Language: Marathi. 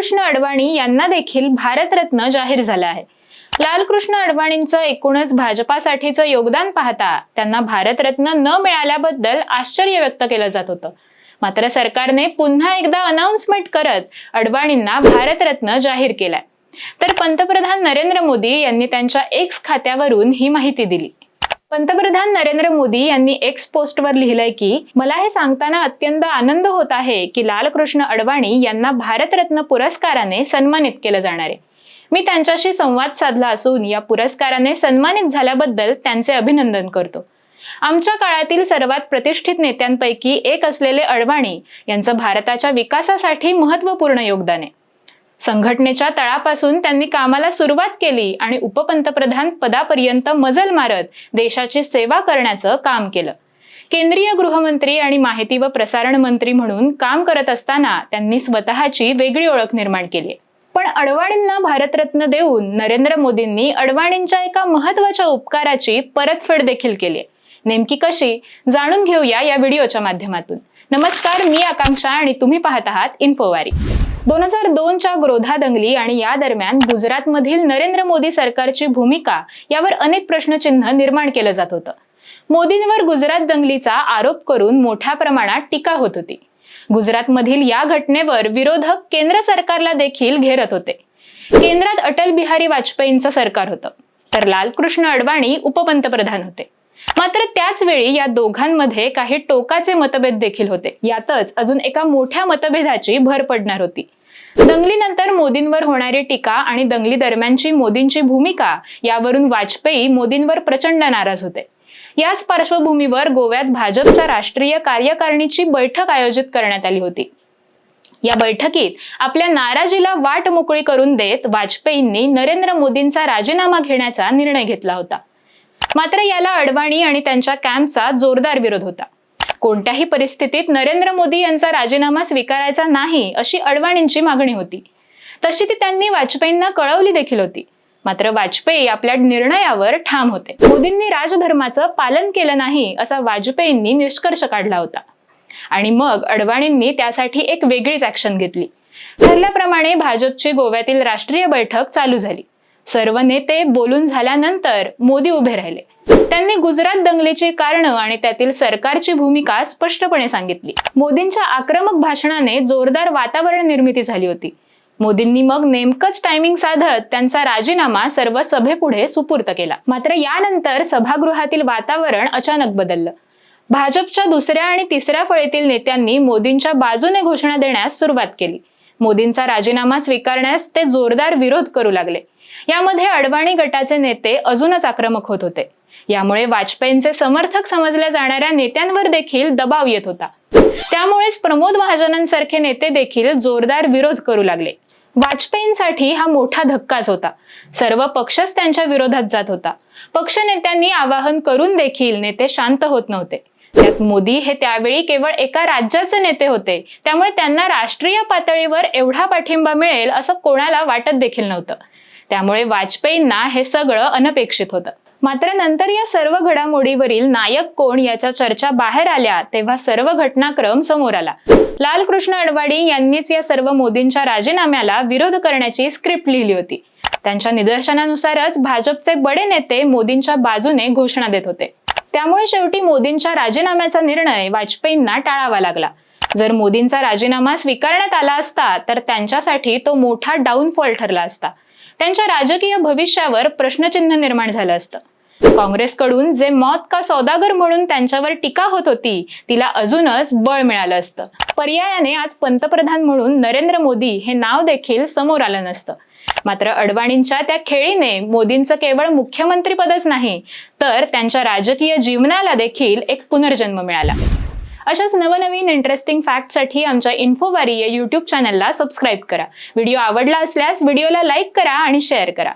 लालकृष्ण अडवाणी यांना देखील भारतरत्न जाहीर झाला आहे. लालकृष्ण अडवाणींचं एकूणच भाजपासाठीचं योगदान पाहता त्यांना भारतरत्न न मिळाल्याबद्दल आश्चर्य व्यक्त केलं जात होतं. मात्र सरकारने पुन्हा एकदा अनाउन्समेंट करत अडवाणींना भारतरत्न जाहीर केलाय. तर पंतप्रधान नरेंद्र मोदी यांनी त्यांच्या एक्स खात्यावरून ही माहिती दिली. पंतप्रधान नरेंद्र मोदी यांनी एक्स पोस्टवर लिहिलंय की मला हे सांगताना अत्यंत आनंद होत आहे की लालकृष्ण अडवाणी यांना भारतरत्न पुरस्काराने सन्मानित केलं जाणार आहे. मी त्यांच्याशी संवाद साधला असून या पुरस्काराने सन्मानित झाल्याबद्दल त्यांचे अभिनंदन करतो. आमच्या काळातील सर्वात प्रतिष्ठित नेत्यांपैकी एक असलेले अडवाणी यांचं भारताच्या विकासासाठी महत्त्वपूर्ण योगदान आहे. संघटनेच्या तळापासून त्यांनी कामाला सुरुवात केली आणि उपपंतप्रधान पदापर्यंत मजल मारत देशाची सेवा करण्याचं काम केलं. केंद्रीय गृहमंत्री आणि माहिती व प्रसारण मंत्री म्हणून काम करत असताना त्यांनी स्वतःची वेगळी ओळख निर्माण केली. पण अडवाणींना भारतरत्न देऊन नरेंद्र मोदींनी अडवाणींच्या एका महत्त्वाच्या उपकाराची परतफेड देखील केली. नेमकी कशी? जाणून घेऊया या व्हिडिओच्या माध्यमातून. नमस्कार मी आकांक्षा आणि तुम्ही पाहत आहात इन्फोवारी दोन हजार दोनच्या ग्रोधा दंगली आणि या दरम्यान गुजरातमधील नरेंद्र मोदी सरकारची भूमिका यावर अनेक प्रश्नचिन्ह निर्माण केलं जात होतं. मोदींवर गुजरात दंगलीचा आरोप करून मोठ्या प्रमाणात टीका होत होती. गुजरातमधील या घटनेवर विरोधक केंद्र सरकारला देखील घेरत होते. केंद्रात अटल बिहारी वाजपेयींचं सरकार होतं. तर लालकृष्ण अडवाणी उपपंतप्रधान होते. मात्र त्याच वेळी या दोघांमध्ये काही टोकाचे मतभेद देखील होते. यातच अजून एका मोठ्या मतभेदाची भर पडणार होती. दंगलीनंतर मोदींवर होणारी टीका आणि दंगली दरम्यानची मोदींची भूमिका यावरून वाजपेयी मोदींवर प्रचंड नाराज होते. याच पार्श्वभूमीवर गोव्यात भाजपच्या राष्ट्रीय कार्यकारिणीची बैठक आयोजित करण्यात आली होती. या बैठकीत आपल्या नाराजीला वाट मोकळी करून देत वाजपेयींनी नरेंद्र मोदींचा राजीनामा घेण्याचा निर्णय घेतला होता. मात्र याला अडवाणी आणि त्यांच्या कॅम्पचा जोरदार विरोध होता. कोणत्याही परिस्थितीत नरेंद्र मोदी यांचा राजीनामा स्वीकारायचा नाही अशी अडवाणींची मागणी होती. तशी ती त्यांनी वाजपेयींना कळवली देखील होती. मात्र वाजपेयी आपल्या निर्णयावर ठाम होते. मोदींनी राजधर्माचं पालन केलं नाही असा वाजपेयींनी निष्कर्ष काढला होता. आणि मग अडवाणींनी त्यासाठी एक वेगळीच ऍक्शन घेतली. ठरल्याप्रमाणे भाजपची गोव्यातील राष्ट्रीय बैठक चालू झाली. सर्व नेते बोलून झाल्यानंतर मोदी उभे राहिले. त्यांनी गुजरात दंगलीची कारणं आणि त्यातील सरकारची भूमिका स्पष्टपणे सांगितली. मोदींच्या आक्रमक भाषणाने जोरदार वातावरण निर्मिती झाली होती. मोदींनी मग नेमकंच टायमिंग साधत त्यांचा राजीनामा सर्व सभेपुढे सुपूर्त केला. मात्र यानंतर सभागृहातील वातावरण अचानक बदललं. भाजपच्या दुसऱ्या आणि तिसऱ्या फळीतील नेत्यांनी मोदींच्या बाजूने घोषणा देण्यास सुरुवात केली. मोदींचा राजीनामा स्वीकारण्यास ते जोरदार विरोध करू लागले. यामध्ये अडवाणी गटाचे नेते अजूनच आक्रमक होत होते. यामुळे वाजपेयींचे समर्थक समजल्या जाणाऱ्या नेत्यांवर देखील दबाव येत होता. त्यामुळेच प्रमोद महाजनांसारखे नेते देखील जोरदार विरोध करू लागले. वाजपेयींसाठी हा मोठा धक्काच होता. सर्व पक्षच त्यांच्या विरोधात जात होता. पक्षनेत्यांनी आवाहन करून देखील नेते शांत होत नव्हते. त्यात मोदी हे त्यावेळी केवळ एका राज्याचे नेते होते. त्यामुळे त्यांना राष्ट्रीय पातळीवर एवढा पाठिंबा मिळेल असं कोणाला वाटत देखील नव्हतं. त्यामुळे वाजपेयींना हे सगळं अनपेक्षित होतं. मात्र नंतर या सर्व घडामोडीवरील नायक कोण याच्या चर्चा बाहेर आल्या तेव्हा सर्व घटनाक्रम समोर आला. लालकृष्ण अडवाणी यांनीच या सर्व मोदींच्या राजीनाम्याला विरोध करण्याची स्क्रिप्ट लिहिली होती. त्यांच्या निदर्शनानुसारच भाजपचे बडे नेते मोदींच्या बाजूने घोषणा देत होते. त्यामुळे शेवटी मोदींच्या राजीनाम्याचा निर्णय वाजपेयींना टाळावा लागला. जर मोदींचा राजीनामा स्वीकारण्यात आला असता तर त्यांच्यासाठी तो मोठा डाऊनफॉल ठरला असता. त्यांच्या राजकीय भविष्यावर प्रश्नचिन्ह निर्माण झालं असतं. काँग्रेसकडून जे मौत का सौदागर म्हणून त्यांच्यावर टीका होत होती तिला अजूनच बळ मिळालं असतं. पर्यायाने आज पंतप्रधान म्हणून नरेंद्र मोदी हे नाव देखील समोर आलं नसतं. मात्र अडवाणींच्या त्या खेळीने मोदींचं केवळ मुख्यमंत्रीपदच नाही तर त्यांच्या राजकीय जीवनाला देखील एक पुनर्जन्म मिळाला. अशाच नवनवीन इंटरेस्टिंग फॅक्टसाठी आमच्या इन्फोवारी या यूट्यूब चॅनलला सबस्क्राईब करा. व्हिडिओ आवडला असल्यास व्हिडिओला लाईक करा आणि शेअर करा.